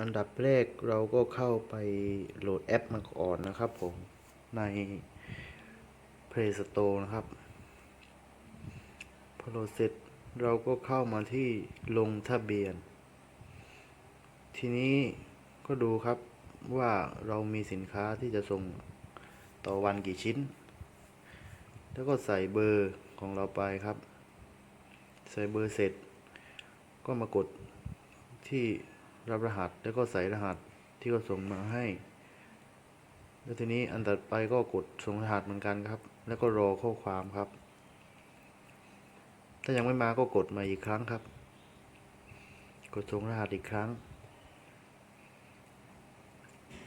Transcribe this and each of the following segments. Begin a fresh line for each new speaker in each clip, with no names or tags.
อันดับแรกเราก็เข้าไปโหลดแอปมาก่อนนะครับผม ใน Play Store นะครับ พอโหลดเสร็จเราก็เข้ามาที่ลงทะเบียน ทีนี้ก็ดูครับว่าเรามีสินค้าที่จะส่งต่อวันกี่ชิ้น แล้วก็ใส่เบอร์ของเราไปครับ ใส่เบอร์เสร็จ ก็มากดที่ รับรหัสแล้วก็ใส่รหัสที่เขาส่งมาให้ แล้วทีนี้อันต่อไปก็กดส่งรหัสเหมือนกันครับ แล้วก็รอข้อความครับ ถ้ายังไม่มาก็กดมาอีกครั้งครับ กดส่งรหัสอีกครั้ง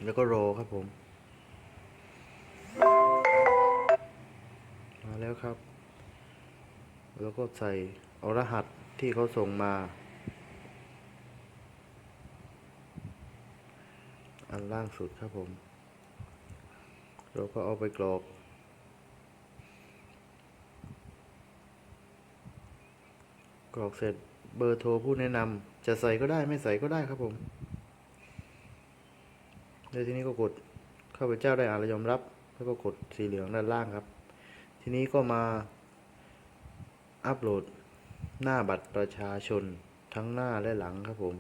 แล้วก็รอครับผม มาแล้วครับ แล้วก็ใส่เอารหัสที่เขาส่งมา อันล่างสุดครับผม เราก็เอาไปกรอกกรอกเสร็จเบอร์โทรผู้แนะนำจะใส่ก็ได้ไม่ใส่ก็ได้ครับผมแล้วทีนี้ก็กดข้าพเจ้าได้อ่านและยอมรับ แล้วก็กดสีเหลืองด้านล่างครับ ทีนี้ก็มาอัปโหลดหน้าบัตรประชาชนทั้งหน้าและหลังครับผม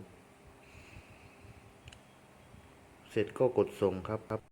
เสร็จก็กดส่งครับครับ